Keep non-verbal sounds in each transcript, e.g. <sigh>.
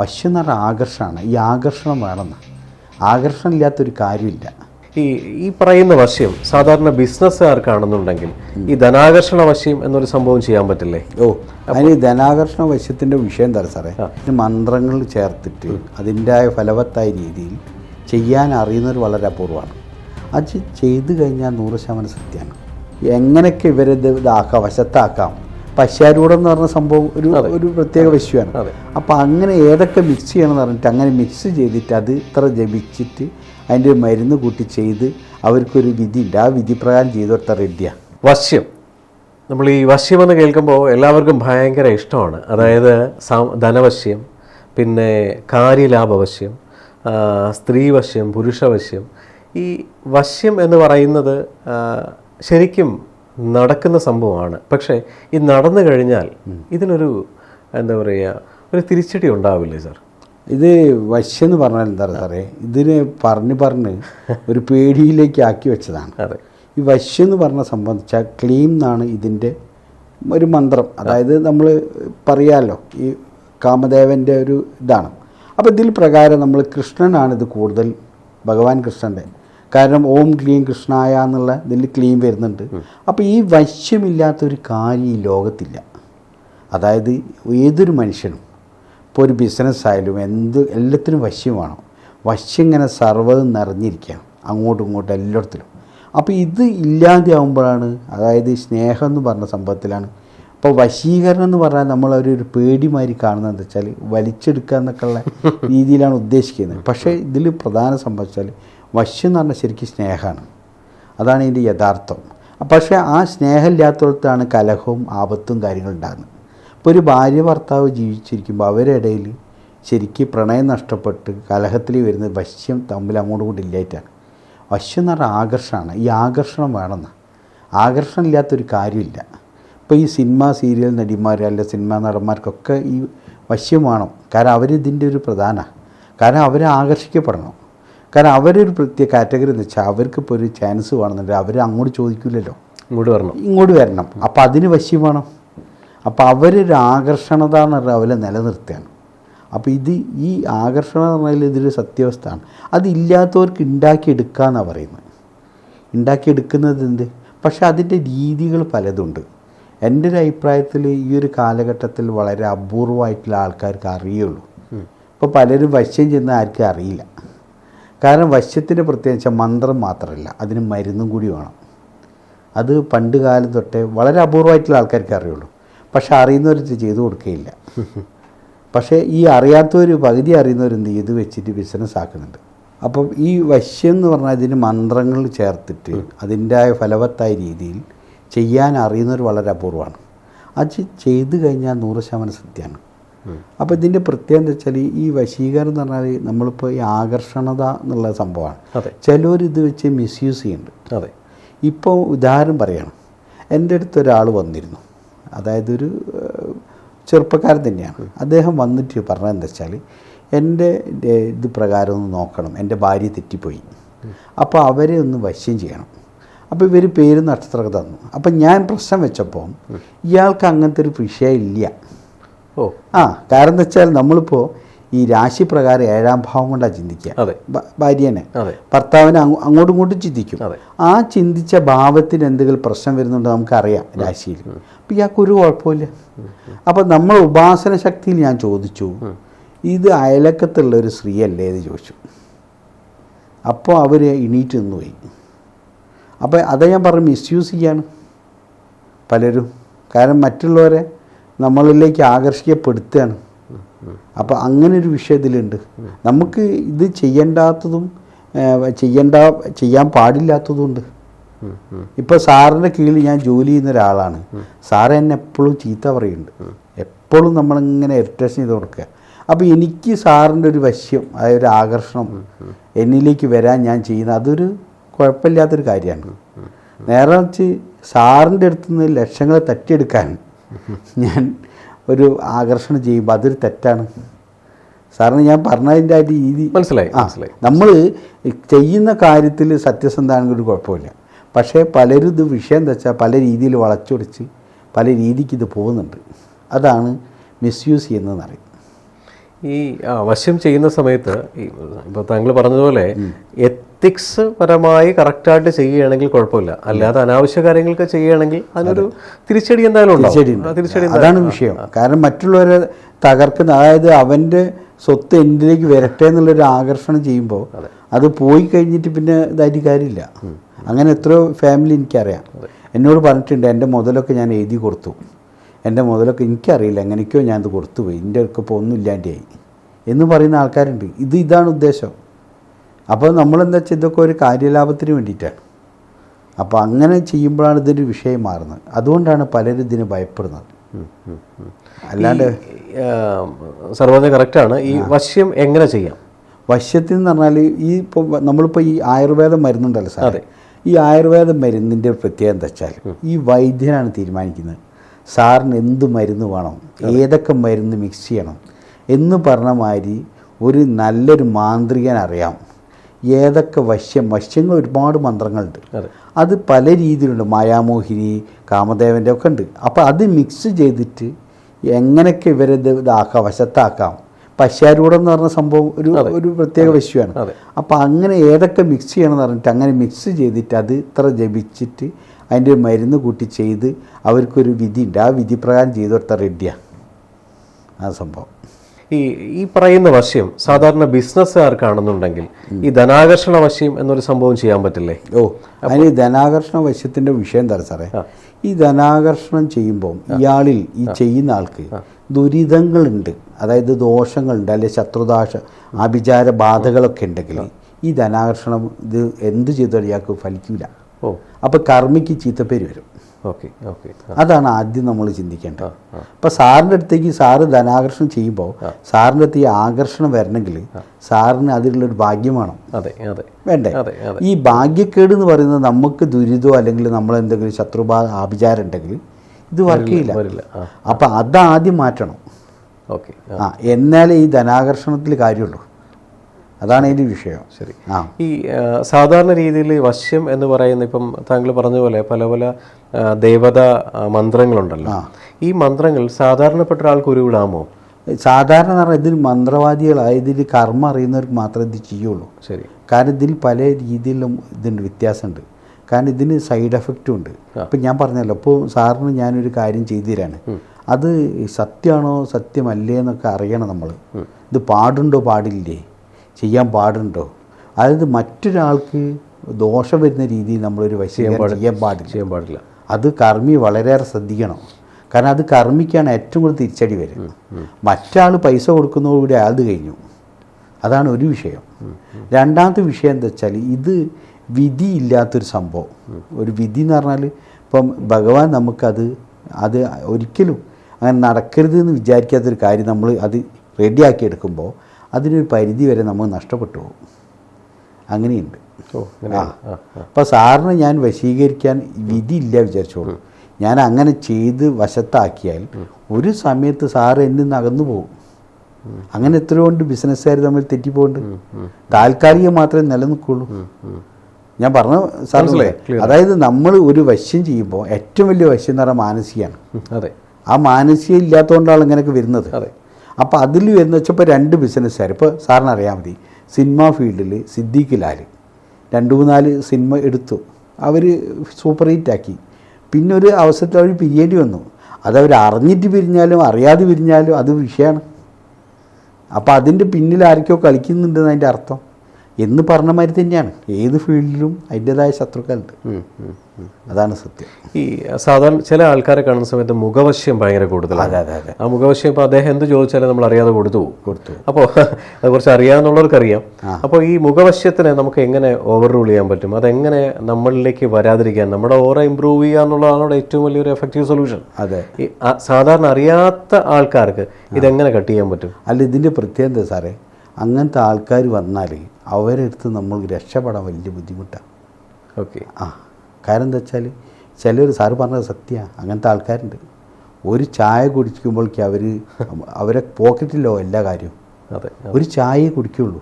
വശ്യം എന്ന് പറഞ്ഞാൽ ആകർഷണമാണ്. ഈ ആകർഷണം വേണമെന്ന് ആകർഷണം ഇല്ലാത്തൊരു കാര്യമില്ല. ഈ ഈ പറയുന്ന വശ്യം സാധാരണ ബിസിനസ്സുകാർക്കാണെന്നുണ്ടെങ്കിൽ ഈ ധനാകർഷണ വശ്യം എന്നൊരു സംഭവം ചെയ്യാൻ പറ്റില്ലേ? ഓ അതിന് ധനാകർഷണ വശ്യത്തിന്റെ വിഷയം എന്താ സാറേ? ഇത് മന്ത്രങ്ങൾ ചേർത്തിട്ട് അതിന്റെ ഫലവത്തായ രീതിയിൽ ചെയ്യാൻ അറിയുന്നവർ വളരെ അപൂർവമാണ്. അത് ചെയ്തു കഴിഞ്ഞാൽ നൂറ് ശതമാനം സത്യമാണ്. എങ്ങനെയൊക്കെ ഇവരെ ഇത് ഇതാക്കാം വശത്താക്കാം പശ്ചാരൂഢം എന്ന് പറഞ്ഞ സംഭവം ഒരു ഒരു പ്രത്യേക വിഷയമാണ്. അപ്പോൾ അങ്ങനെ ഏതൊക്കെ മിക്സ് ചെയ്യണമെന്ന് പറഞ്ഞിട്ട് അങ്ങനെ മിക്സ് ചെയ്തിട്ട് അത് ഇത്ര ജപിച്ചിട്ട് അതിന്റെ മരുന്ന് കൂട്ടി ചെയ്ത് അവർക്കൊരു വിധി ഉണ്ട് ആ വിധി പ്രകാരം ചെയ്ത് കൊടുത്ത റെഡിയാണ് വശ്യം. നമ്മൾ ഈ വശ്യം എന്ന് കേൾക്കുമ്പോൾ എല്ലാവർക്കും ഭയങ്കര ഇഷ്ടമാണ്. അതായത് ധനവശ്യം പിന്നെ കാര്യലാഭവശ്യം സ്ത്രീവശ്യം പുരുഷവശ്യം. ഈ വശ്യം എന്ന് പറയുന്നത് ശരിക്കും നടക്കുന്ന സംഭവമാണ്. പക്ഷേ ഈ നടന്നു കഴിഞ്ഞാൽ ഇതിനൊരു എന്താ പറയുക ഒരു തിരിച്ചടി ഉണ്ടാവില്ലേ സാർ? ഇത് വശ്യെന്ന് പറഞ്ഞാൽ എന്താ പറയുക സാറേ ഇതിന് പറഞ്ഞ് പറഞ്ഞ് ഒരു പേടിയിലേക്ക് ആക്കി വെച്ചതാണ്. അതെ. ഈ വശ്യെന്ന് പറഞ്ഞ സംബന്ധിച്ചാൽ ക്ലീം എന്നാണ് ഇതിന്റെ ഒരു മന്ത്രം. അതായത് നമ്മൾ പറയാമല്ലോ ഈ കാമദേവന്റെ ഒരു ഇതാണ്. അപ്പോൾ ഇതിൽ പ്രകാരം നമ്മൾ കൃഷ്ണനാണ് ഇത് കൂടുതൽ ഭഗവാൻ കൃഷ്ണന്റെ. കാരണം ഓം ക്ലീം കൃഷ്ണായ എന്നുള്ള ഇതിൽ ക്ലീം വരുന്നുണ്ട്. അപ്പോൾ ഈ വശ്യമില്ലാത്തൊരു കാര്യം ഈ ലോകത്തില്ല. അതായത് ഏതൊരു മനുഷ്യനും ഇപ്പോൾ ഒരു ബിസിനസ് ആയാലും എന്ത് എല്ലാത്തിനും വശ്യം വേണം. വശ്യം ഇങ്ങനെ സർവതും നിറഞ്ഞിരിക്കുകയാണ് അങ്ങോട്ടും ഇങ്ങോട്ടും എല്ലായിടത്തിലും. അപ്പോൾ ഇത് ഇല്ലാതെ ആകുമ്പോഴാണ് അതായത് സ്നേഹം എന്ന് പറഞ്ഞ സംഭവത്തിലാണ്. അപ്പോൾ വശീകരണം എന്ന് പറഞ്ഞാൽ നമ്മൾ ഒരു ഒരു പേടിമാതിരി കാണുന്നത് എന്താ വെച്ചാൽ വലിച്ചെടുക്കുക എന്നൊക്കെയുള്ള <laughs> രീതിയിലാണ് ഉദ്ദേശിക്കുന്നത്. പക്ഷേ ഇതിൽ പ്രധാന സംഭവിച്ചാൽ വശ്യം എന്ന് പറഞ്ഞാൽ ശരിക്കും സ്നേഹമാണ്. അതാണ് ഇതിന്റെ യഥാർത്ഥം. പക്ഷേ ആ സ്നേഹമില്ലാത്തടത്താണ് കലഹവും ആപത്തും കാര്യങ്ങളും ഉണ്ടാകുന്നത്. ഇപ്പോൾ ഒരു ഭാര്യ ഭർത്താവ് ജീവിച്ചിരിക്കുമ്പോൾ അവരിടയിൽ ശരിക്കും പ്രണയം നഷ്ടപ്പെട്ട് കലഹത്തിൽ വരുന്ന വശ്യം തമ്മിൽ അങ്ങോട്ടും കൂടി ഇല്ലായിട്ടാണ്. വശ്യം എന്ന് പറഞ്ഞാൽ ആകർഷണമാണ്. ഈ ആകർഷണം വേണമെന്ന്. ആകർഷണം ഇല്ലാത്തൊരു കാര്യമില്ല. ഇപ്പോൾ ഈ സിനിമ സീരിയൽ നടിമാർ അല്ല സിനിമാ നടന്മാർക്കൊക്കെ ഈ വശ്യം വേണം. കാരണം അവരിതിന്റെ ഒരു പ്രധാന. കാരണം അവരെ ആകർഷിക്കപ്പെടണം. കാരണം അവരൊരു പ്രത്യേക കാറ്റഗറി എന്ന് വെച്ചാൽ അവർക്കിപ്പോൾ ഒരു ചാൻസ് വേണമെന്നുണ്ടെങ്കിൽ അവർ അങ്ങോട്ട് ചോദിക്കില്ലല്ലോ ഇങ്ങോട്ട് വരണം. ഇങ്ങോട്ട് വരണം. അപ്പോൾ അതിന് വശ്യം വേണം. അപ്പോൾ അവരൊരു ആകർഷണത എന്ന് പറഞ്ഞാൽ അവരെ നിലനിർത്തുകയാണ്. അപ്പോൾ ഇത് ഈ ആകർഷണം എന്ന് പറഞ്ഞാൽ ഇതൊരു സത്യാവസ്ഥയാണ്. അതില്ലാത്തവർക്ക് ഉണ്ടാക്കിയെടുക്കുക എന്നാണ് പറയുന്നത്. ഉണ്ടാക്കിയെടുക്കുന്നത് എന്ത്? പക്ഷെ അതിന്റെ രീതികൾ പലതുണ്ട്. എന്റെ ഒരു അഭിപ്രായത്തിൽ ഈ ഒരു കാലഘട്ടത്തിൽ വളരെ അപൂർവമായിട്ടുള്ള ആൾക്കാർക്ക് അറിയുള്ളൂ. ഇപ്പോൾ പലരും വശ്യം ചെന്ന് ആർക്കും അറിയില്ല. കാരണം വശ്യത്തിന്റെ പ്രത്യേകിച്ച് മന്ത്രം മാത്രമല്ല അതിന് മരുന്നും കൂടി വേണം. അത് പണ്ട് കാലം തൊട്ടേ വളരെ അപൂർവമായിട്ടുള്ള ആൾക്കാർക്ക് അറിയുള്ളൂ. പക്ഷെ അറിയുന്നവർ ചെയ്തു കൊടുക്കുകയില്ല. പക്ഷേ ഈ അറിയാത്തവർ പകുതി അറിയുന്നവർ എന്ത്? ഇത് വെച്ചിട്ട് ബിസിനസ് ആക്കുന്നുണ്ട്. അപ്പം ഈ വശ്യം എന്ന് പറഞ്ഞാൽ ഇതിന് മന്ത്രങ്ങൾ ചേർത്തിട്ട് അതിന്റെ ഫലവത്തായ രീതിയിൽ ചെയ്യാൻ അറിയുന്നവർ വളരെ അപൂർവമാണ്. അത് ചെയ്തു കഴിഞ്ഞാൽ നൂറ് ശതമാനം സത്യമാണ്. അപ്പോൾ ഇതിന്റെ പ്രത്യേകത എന്താ വെച്ചാൽ ഈ വശീകരണം എന്ന് പറഞ്ഞാൽ നമ്മളിപ്പോൾ ഈ ആകർഷണത എന്നുള്ള സംഭവമാണ്. ചിലർ ഇത് വെച്ച് മിസ്യൂസ് ചെയ്യുന്നുണ്ട്. അതെ. ഇപ്പോൾ ഉദാഹരണം പറയണം. എന്റെ അടുത്ത് ഒരാൾ വന്നിരുന്നു. അതായത് ഒരു ചെറുപ്പക്കാരൻ തന്നെയാണ്. അദ്ദേഹം വന്നിട്ട് പറഞ്ഞത് എന്താ വെച്ചാൽ എന്റെ ഇത് പ്രകാരം ഒന്ന് നോക്കണം. എന്റെ ഭാര്യ തെറ്റിപ്പോയി. അപ്പോൾ അവരെ ഒന്ന് വശ്യം ചെയ്യണം. അപ്പോൾ ഇവർ പേര് നക്ഷത്രമൊക്കെ തന്നു. അപ്പം ഞാൻ പ്രശ്നം വെച്ചപ്പോൾ ഇയാൾക്ക് അങ്ങനത്തെ ഒരു വിഷയം ഇല്ല. ഓ. ആ കാരണം എന്താ വെച്ചാൽ നമ്മളിപ്പോൾ ഈ രാശി പ്രകാരം ഏഴാം ഭാവം കൊണ്ടാണ് ചിന്തിക്കുക ഭാര്യനെ. ഭർത്താവിനെ അങ്ങോ- അങ്ങോട്ടും ഇങ്ങോട്ടും ചിന്തിക്കും. ആ ചിന്തിച്ച ഭാവത്തിന് എന്തെങ്കിലും പ്രശ്നം വരുന്നുണ്ടോ നമുക്കറിയാം രാശിയിൽ. അപ്പം ഇയാൾക്ക് ഒരു കുഴപ്പമില്ല അപ്പം നമ്മൾ ഉപാസന ശക്തിയിൽ ഞാൻ ചോദിച്ചു ഇത് അയലക്കത്തുള്ള ഒരു സ്ത്രീയല്ലേ എന്ന് ചോദിച്ചു. അപ്പോൾ അവർ എണീറ്റ് നിന്ന് പോയി അപ്പോൾ അതാ ഞാൻ പറഞ്ഞു മിസ്യൂസ് ചെയ്യാണ് പലരും. കാരണം മറ്റുള്ളവരെ നമ്മളിലേക്ക് ആകർഷിക്കപ്പെടുത്തുകയാണ് അപ്പോൾ അങ്ങനെ ഒരു വിഷയത്തിലുണ്ട് നമുക്ക് ഇത് ചെയ്യണ്ടാത്തതും ചെയ്യേണ്ട ചെയ്യാൻ പാടില്ലാത്തതും ഉണ്ട് ഉം. ഇപ്പോൾ സാറിന്റെ കീഴിൽ ഞാൻ ജോലി ചെയ്യുന്ന ഒരാളാണ്. സാറ് എന്നെ എപ്പോഴും ചീത്ത പറയുന്നുണ്ട്. എപ്പോഴും നമ്മളിങ്ങനെ ഇറിറ്റേഷൻ ചെയ്ത് കൊടുക്കുക. അപ്പോൾ എനിക്ക് സാറിന്റെ ഒരു വശ്യം അതായത് ഒരു ആകർഷണം എന്നിലേക്ക് വരാൻ ഞാൻ ചെയ്യുന്ന അതൊരു കുഴപ്പമില്ലാത്തൊരു കാര്യമാണ്. നേരെ വെച്ച് സാറിന്റെ അടുത്ത് നിന്ന് ലക്ഷങ്ങൾ തട്ടിയെടുക്കാൻ ഞാൻ ഒരു ആകർഷണം ചെയ്യുമ്പോൾ അതൊരു തെറ്റാണ്. സാറിന് ഞാൻ പറഞ്ഞതിന്റെ ആ രീതി മനസ്സിലായി മനസ്സിലായി. നമ്മൾ ചെയ്യുന്ന കാര്യത്തിൽ സത്യസന്ധമാണെങ്കിൽ ഒരു കുഴപ്പമില്ല. പക്ഷേ പലരും ഇത് വിഷയം എന്താ വെച്ചാൽ പല രീതിയിൽ വളച്ചൊടിച്ച് പല രീതിക്ക് ഇത് പോകുന്നുണ്ട്. അതാണ് മിസ്യൂസ് ചെയ്യുന്നതെന്ന് അറിയും ഈ വശം വശ്യം ചെയ്യുന്ന സമയത്ത് ഇപ്പോൾ താങ്കൾ പറഞ്ഞതുപോലെ എത്തിക്സ് പരമായി കറക്റ്റായിട്ട് ചെയ്യുകയാണെങ്കിൽ കുഴപ്പമില്ല. അല്ലാതെ അനാവശ്യ കാര്യങ്ങൾക്ക് ചെയ്യുകയാണെങ്കിൽ അതിനൊരു തിരിച്ചടി എന്തായാലും ഉണ്ടാവും. തിരിച്ചടി അതാണ് വിഷയം. കാരണം മറ്റുള്ളവരെ തകർക്കുന്ന അതായത് അവന്റെ സ്വത്ത് എന്നിലേക്ക് വരട്ടെ എന്നുള്ളൊരു ആകർഷണം ചെയ്യുമ്പോൾ അത്. പോയി കഴിഞ്ഞിട്ട് പിന്നെ ഇതായിട്ട് കാര്യമില്ല. അങ്ങനെ എത്രയോ ഫാമിലി എനിക്കറിയാം. എന്നോട് പറഞ്ഞിട്ടുണ്ട് എന്റെ മുതലൊക്കെ ഞാൻ എഴുതി കൊടുത്തു. എന്റെ മുതലൊക്കെ എനിക്കറിയില്ല എങ്ങനെയൊക്കെയോ ഞാനത് കൊടുത്തു പോയി. എന്റെ ഒക്കെ ഇപ്പോൾ ഒന്നും ഇല്ലാണ്ടായി എന്ന് പറയുന്ന ആൾക്കാരുണ്ട്. ഇത് ഇതാണ് ഉദ്ദേശം. അപ്പോൾ നമ്മളെന്താ വെച്ചാൽ ഇതൊക്കെ ഒരു കാര്യലാഭത്തിന് വേണ്ടിയിട്ടാണ് അപ്പോൾ അങ്ങനെ ചെയ്യുമ്പോഴാണ് ഇതിന്റെ വിഷയം മാറുന്നത്. അതുകൊണ്ടാണ് പലരും ഇതിന് ഭയപ്പെടുന്നത്. അല്ലാണ്ട് സർവോദയ കറക്റ്റാണ്. ഈ വശ്യം എങ്ങനെ ചെയ്യാം? വശ്യത്തിൽ എന്ന് പറഞ്ഞാൽ ഈ ഇപ്പോൾ നമ്മളിപ്പോൾ ഈ ആയുർവേദ മരുന്നുണ്ടല്ലോ സാർ. ഈ ആയുർവേദ മരുന്നിന്റെ പ്രത്യേകത എന്താ വെച്ചാൽ ഈ വൈദ്യനാണ് തീരുമാനിക്കുന്നത്. സാറിന് എന്ത് മരുന്ന് വേണം? ഏതൊക്കെ മരുന്ന് മിക്സ് ചെയ്യണം? എന്ന് പറഞ്ഞ മാതിരി ഒരു നല്ലൊരു മാന്ത്രികൻ അറിയാം. ഏതൊക്കെ വശ്യം വശ്യങ്ങൾ ഒരുപാട് മന്ത്രങ്ങളുണ്ട്. അത്. പല രീതിയിലുണ്ട്. മായാമോഹിനി കാമദേവന്റെ ഒക്കെ ഉണ്ട്. അപ്പോൾ അത് മിക്സ് ചെയ്തിട്ട് എങ്ങനെയൊക്കെ ഇവരെ ഇത് ഇതാക്കാം വശത്താക്കാം. പശ്ചാരൂഢം എന്ന് പറഞ്ഞ സംഭവം ഒരു ഒരു പ്രത്യേക വിഷയമാണ്. അപ്പോൾ അങ്ങനെ ഏതൊക്കെ മിക്സ് ചെയ്യണം എന്ന് പറഞ്ഞിട്ട് അങ്ങനെ മിക്സ് ചെയ്തിട്ട് അത് ഇത്ര ജപിച്ചിട്ട് അതിന്റെ ഒരു മരുന്ന് കൂട്ടി ചെയ്ത് അവർക്കൊരു വിധി ഉണ്ട് ആ വിധി പ്രകാരം ചെയ്ത് റെഡിയാണ് ആ സംഭവം. ഈ ഈ പറയുന്ന വശ്യം സാധാരണ ബിസിനസ്സുകാർക്കാണെന്നുണ്ടെങ്കിൽ ഈ ധനാകർഷണ വശ്യം എന്നൊരു സംഭവം ചെയ്യാൻ പറ്റില്ലേ? ഓ അതിന് ധനാകർഷണ വശ്യത്തിന്റെ വിഷയം എന്താ സാറേ? ഈ ധനാകർഷണം ചെയ്യുമ്പോൾ ഇയാളിൽ ഈ ചെയ്യുന്ന ആൾക്ക് ദുരിതങ്ങളുണ്ട്. അതായത് ദോഷങ്ങളുണ്ട് അല്ലെങ്കിൽ ശത്രുദാഷ ആഭിചാര ബാധകളൊക്കെ ഉണ്ടെങ്കിൽ ഈ ധനാകർഷണം ഇത് എന്ത് ചെയ്താലും ഇയാൾക്ക് ഫലിക്കില്ല ഓ. അപ്പോൾ കർമ്മിക്ക് ചീത്തപ്പേര് വരും. Okay okay. അതാണ് ആദ്യം നമ്മൾ ചിന്തിക്കേണ്ടത്. അപ്പോൾ സാറിന്റെ അടുത്തേക്ക് സാറ് ധനാകർഷണം ചെയ്യുമ്പോൾ സാറിന്റെ അടുത്ത് ഈ ആകർഷണം വരണമെങ്കിൽ സാറിന് അതിലുള്ളൊരു ഭാഗ്യം വേണം. അതെ അതെ. വേണ്ടേ? ഈ ഭാഗ്യക്കേട് എന്ന് പറയുന്നത് നമുക്ക് ദുരിതോ അല്ലെങ്കിൽ നമ്മൾ എന്തെങ്കിലും ശത്രുഭാ ആഭിചാരം ഉണ്ടെങ്കിൽ ഇത് വർക്ക് ചെയ്യില്ല അപ്പൊ അതാദ്യം മാറ്റണം. ഓക്കെ ആ എന്നാലേ ഈ ധനാകർഷണത്തിൽ കാര്യമുള്ളൂ. അതാണ് ഇതിന്റെ വിഷയം. ശരി. ആ ഈ സാധാരണ രീതിയിൽ വശ്യം എന്ന് പറയുന്ന ഇപ്പം താങ്കൾ പറഞ്ഞ പോലെ പല പല ദേവതാ മന്ത്രങ്ങളുണ്ടല്ലോ. ഈ മന്ത്രങ്ങൾ സാധാരണപ്പെട്ട ഒരാൾക്ക് ഉരുവിടാമോ? സാധാരണ എന്ന് പറഞ്ഞാൽ ഇതിൽ മന്ത്രവാദികളായ ഇതിൽ കർമ്മം അറിയുന്നവർക്ക് മാത്രമേ ഇത് ചെയ്യുള്ളൂ. ശരി. കാരണം ഇതിൽ പല രീതിയിലും ഇതുണ്ട് വ്യത്യാസമുണ്ട്. കാരണം ഇതിന് സൈഡ് എഫക്റ്റും ഉണ്ട്. ഇപ്പം ഞാൻ പറഞ്ഞല്ലോ ഇപ്പോൾ സാറിന് ഞാനൊരു കാര്യം ചെയ്തു തരാണ് അത് സത്യമാണോ സത്യമല്ലേ എന്നൊക്കെ അറിയണം നമ്മൾ. ഇത് പാടുണ്ടോ പാടില്ലേ? ചെയ്യാൻ പാടുണ്ടോ? അതായത് മറ്റൊരാൾക്ക് ദോഷം വരുന്ന രീതിയിൽ നമ്മളൊരു വശീകരണം ചെയ്യാൻ പാടില്ല. ചെയ്യാൻ പാടില്ല. അത് കർമ്മി വളരെയേറെ ശ്രദ്ധിക്കണം. കാരണം അത് കർമ്മിക്കാണ് ഏറ്റവും കൂടുതൽ തിരിച്ചടി വരുന്നത്. മറ്റാൾ പൈസ കൊടുക്കുന്നതോടുകൂടി അയാൾ കഴിഞ്ഞു. അതാണ് ഒരു വിഷയം. രണ്ടാമത്തെ വിഷയം എന്താ വെച്ചാൽ ഇത് വിധി ഇല്ലാത്തൊരു സംഭവം ഒരു വിധി എന്ന് പറഞ്ഞാൽ ഇപ്പം ഭഗവാൻ നമുക്കത് അത് ഒരിക്കലും അങ്ങനെ നടക്കരുത് എന്ന് വിചാരിക്കാത്തൊരു കാര്യം നമ്മൾ അത് റെഡിയാക്കി എടുക്കുമ്പോൾ അതിനൊരു പരിധി വരെ നമ്മൾ നഷ്ടപ്പെട്ടു പോകും. അങ്ങനെയുണ്ട്. ആ. അപ്പോൾ സാറിന് ഞാൻ വശീകരിക്കാൻ വിധിയില്ല വിചാരിച്ചോളൂ. ഞാൻ അങ്ങനെ ചെയ്ത് വശത്താക്കിയാൽ ഒരു സമയത്ത് സാറ് എന്നിൽ നിന്ന് അകന്നു പോകും. അങ്ങനെ എത്രയോ കൊണ്ട് ബിസിനസ്സുകാർ തമ്മിൽ തെറ്റിപ്പോകുന്നുണ്ട് താൽക്കാലികം മാത്രമേ നിലനിൽക്കുള്ളൂ. ഞാൻ പറഞ്ഞ സാർ അതായത് നമ്മൾ ഒരു വശ്യം ചെയ്യുമ്പോൾ ഏറ്റവും വലിയ വശ്യം എന്ന് പറഞ്ഞാൽ മാനസികമാണ്. അതെ. ആ മാനസികം ഇല്ലാത്തതുകൊണ്ടാണ് ഇങ്ങനെയൊക്കെ വരുന്നത്. അതെ. അപ്പോൾ അതിൽ എന്ന് വെച്ചപ്പോൾ രണ്ട് ബിസിനസ്സുകാർ ഇപ്പോൾ സാറിന് അറിയാൻ മതി. സിനിമാ ഫീൽഡിൽ സിദ്ദീഖ് ലാൽ രണ്ട് മൂന്നാൽ സിനിമ എടുത്തു. അവർ സൂപ്പർ ഹിറ്റ് ആക്കി പിന്നെ ഒരു അവസരത്തിൽ അവർ പിരിയേണ്ടി വന്നു. അതവർ അറിഞ്ഞിട്ട് പിരിഞ്ഞാലും അറിയാതെ പിരിഞ്ഞാലും അത് വിഷയമാണ് അപ്പോൾ അതിന്റെ പിന്നിൽ ആരൊക്കെയോ കളിക്കുന്നുണ്ടെന്ന് അതിന്റെ അർത്ഥം. എന്ന് പറഞ്ഞ മാതിരി തന്നെയാണ്. ഏത് ഫീൽഡിലും അതിന്റെതായ ശത്രുക്കളുണ്ട്. അതാണ് സത്യം. ഈ സാധാരണ ചില ആൾക്കാരെ കാണുന്ന സമയത്ത് മുഖവശ്യം ഭയങ്കര കൂടുതലാണ്. അതെ അതെ അതെ. ആ മുഖവശ്യം ഇപ്പോൾ അദ്ദേഹം എന്ത് ചോദിച്ചാലും നമ്മൾ അറിയാതെ കൊടുത്തു കൊടുത്തു അപ്പോൾ <laughs> അതേക്കുറിച്ച് അറിയാവുന്നവർക്ക് അറിയാം അപ്പോൾ ഈ മുഖവശ്യത്തിനെ നമുക്ക് എങ്ങനെ ഓവർ റൂൾ ചെയ്യാൻ പറ്റും? അതെങ്ങനെ നമ്മളിലേക്ക് വരാതിരിക്കാൻ നമ്മുടെ ഓറ ഇമ്പ്രൂവ് ചെയ്യുക എന്നുള്ളതാണ് അവിടെ ഏറ്റവും വലിയൊരു എഫക്റ്റീവ് സൊല്യൂഷൻ അതെ. ഈ സാധാരണ അറിയാത്ത ആൾക്കാർക്ക് ഇതെങ്ങനെ കട്ട് ചെയ്യാൻ പറ്റും? അല്ല ഇതിന്റെ പ്രത്യേകത സാറേ? അങ്ങനത്തെ ആൾക്കാർ വന്നാൽ അവരെടുത്ത് നമ്മൾ രക്ഷപ്പെടാൻ വലിയ ബുദ്ധിമുട്ടാണ് ഓക്കെ. ആ കാരണം എന്താ വെച്ചാൽ ചിലർ സാറ് പറഞ്ഞത് സത്യമാണ് അങ്ങനത്തെ ആൾക്കാരുണ്ട്. ഒരു ചായ കുടിക്കുമ്പോഴേക്ക് അവർ അവരെ പോക്കറ്റിലോ എല്ലാ കാര്യവും. അതെ ഒരു ചായയെ കുടിക്കുള്ളൂ.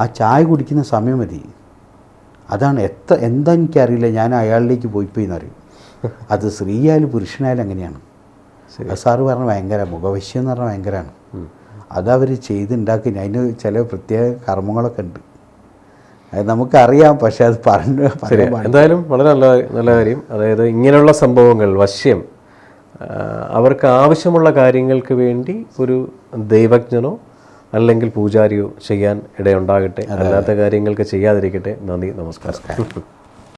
ആ ചായ കുടിക്കുന്ന സമയം മതി. അതാണ് എത്ര എന്താ എനിക്കറിയില്ല. ഞാൻ അയാളിലേക്ക് പോയി പോയി എന്നറിയും അത് സ്ത്രീയായാലും പുരുഷനായാലും അങ്ങനെയാണ്. സാറ് പറഞ്ഞ ഭയങ്കര മുഖവശ്യം എന്ന് പറഞ്ഞാൽ ഭയങ്കരമാണ്. അതവർ ചെയ്തുണ്ടാക്കി. അതിന് ചില പ്രത്യേക കർമ്മങ്ങളൊക്കെ ഉണ്ട്. അത് നമുക്കറിയാം പക്ഷെ അത് പറഞ്ഞു എന്തായാലും വളരെ നല്ല നല്ല കാര്യം. അതായത് ഇങ്ങനെയുള്ള സംഭവങ്ങൾ വശ്യം അവർക്ക് ആവശ്യമുള്ള കാര്യങ്ങൾക്ക് വേണ്ടി ഒരു ദൈവജ്ഞനോ അല്ലെങ്കിൽ പൂജാരിയോ ചെയ്യാൻ ഇടയുണ്ടാകട്ടെ. അല്ലാത്ത കാര്യങ്ങൾക്ക് ചെയ്യാതിരിക്കട്ടെ. നന്ദി നമസ്കാരം.